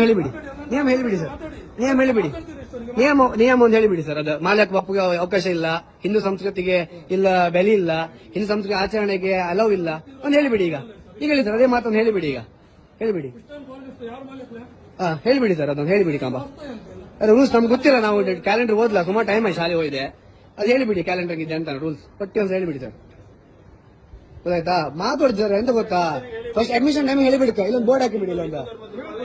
ಹೇಳಿಬಿಡಿ. ನಿಯಮ ಹೇಳಿಬಿಡಿ ಸರ್. ನಿಯಮ ಹೇಳಿಬಿಡಿ. ನಿಯಮ ನಿಯಮ ಒಂದು ಹೇಳಿಬಿಡಿ ಸರ್. ಅದು ಮಾಲಕ್ ಬಾಪುಗೆ ಅವಕಾಶ ಇಲ್ಲ, ಹಿಂದೂ ಸಂಸ್ಕೃತಿಗೆ ಇಲ್ಲ, ಬೆಲೆ ಇಲ್ಲ, ಹಿಂದೂ ಸಂಸ್ಕೃತಿ ಆಚರಣೆಗೆ ಅಲವ್ ಇಲ್ಲ. ಒಂದು ಹೇಳಿಬಿಡಿ ಈಗ. ಈಗ ಹೇಳಿ ಸರ್, ಅದೇ ಮಾತೊಂದು ಹೇಳಿಬಿಡಿ ಈಗ. ಹೇಳಿಬಿಡಿ. ಹಾ, ಹೇಳಿಬಿಡಿ ಸರ್, ಅದೊಂದು ಹೇಳಿಬಿಡಿ ಕಾಂಬ. ಅದು ರೂಲ್ಸ್ ನಮ್ಗೆ ಗೊತ್ತಿಲ್ಲ, ನಾವು ಕ್ಯಾಲೆಂಡರ್ ಓದ್ಲಾ, ಸುಮಾರು ಟೈಮ್ ಆಯ್ತು ಶಾಲೆ ಹೋಗಿದೆ. ಅದು ಹೇಳಿಬಿಡಿ ಕ್ಯಾಲೆಂಡರ್ ಇದೆ ಅಂತ ರೂಲ್ಸ್ ಪಟ್ಟಿ ಒಂದು ಹೇಳಿಬಿಡಿ ಸರ್. ಗೊತ್ತಾಯ್ತಾ? ಮಾತಾಡ್ತಾರೆ ಎಂತ ಗೊತ್ತಾ? ಫಸ್ಟ್ ಅಡ್ಮಿಷನ್ ಟೈಮ್ ಹೇಳಿಬಿಡಿ ಇಲ್ಲೊಂದು ಬೋರ್ಡ್ ಹಾಕಿಬಿಡಿ ಇಲ್ಲೊಂದು.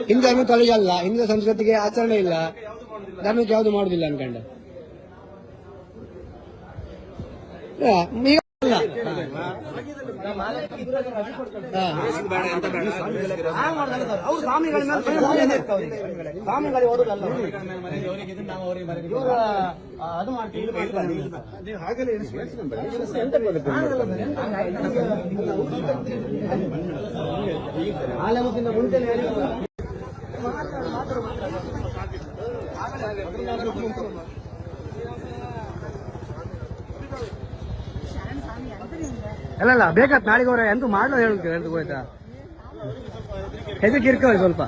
ಹಿಂದೂ ಧರ್ಮ ಕಾಲೇಜ್ ಅಲ್ಲ ಹಿಂದೂ ಸಂಸ್ಕೃತಿಗೆ ಆಚರಣೆ ಇಲ್ಲ. ಧರ್ಮಕ್ಕೆ ಯಾವುದು ಮಾಡುದಿಲ್ಲ ಅನ್ಕಂಡು. ಹಾ, ಈಗ ಅಲ್ಲ ಅಲ್ಲ ಬೇಕಾತ್ ನಾಳೆಗೆ ಅವ್ರೆ ಎಂತೂ ಮಾಡ್ಲೋ ಹೇಳ್ತೀವಿ ಎಂತ ಗೊತ್ತಾ ಹೆದಕ್ಕೆ ಇರ್ಕವ್ರಿ ಸ್ವಲ್ಪ.